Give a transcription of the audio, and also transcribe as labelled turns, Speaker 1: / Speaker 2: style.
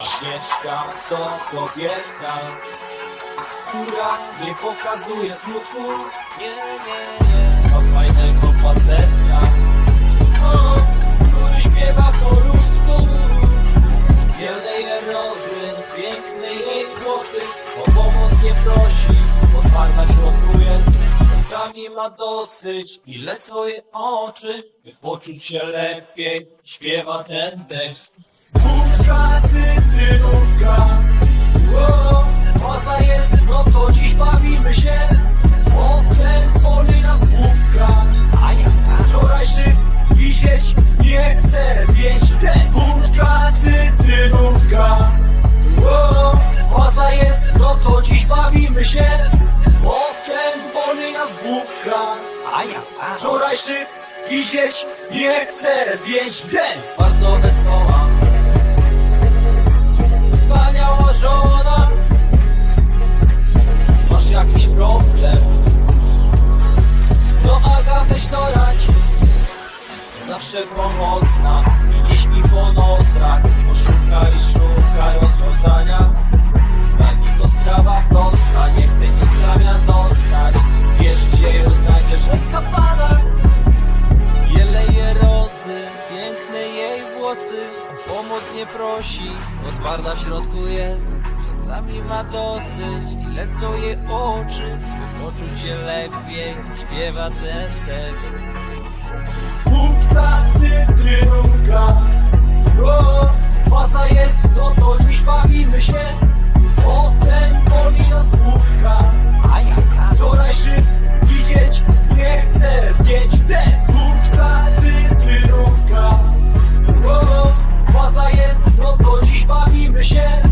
Speaker 1: Agnieszka to kobieta, która nie pokazuje smutku. Nie, nie, nie. Ma fajnego faceta, o, który śpiewa po rusku. Wiele jej rodzyn, piękne jej głosy, o pomoc nie prosi, otwarta środku jest. Czasami ma dosyć, ile swoje oczy, by poczuć się lepiej, śpiewa ten tekst. Wódka, cytrynówka o, Faza jest, no to dziś bawimy się Potem boli nas główka A ja wczorajszy widzieć nie chcę ten Wódka, cytrynówka o, Faza jest, no to dziś bawimy się Potem boli nas główka A ja wczorajszy widzieć nie chcę Zwiedź dance. Bardzo wesoła Wspaniała żona. Masz jakiś problem? No Aga weź to Zawsze pomocna I nie śpi po nocach Poszuka Pomoc nie prosi, bo twarda w środku jest Czasami ma dosyć. I lecą jej oczy By poczuć się lepiej, śpiewa ten tekst. Wódka, cytrynówka się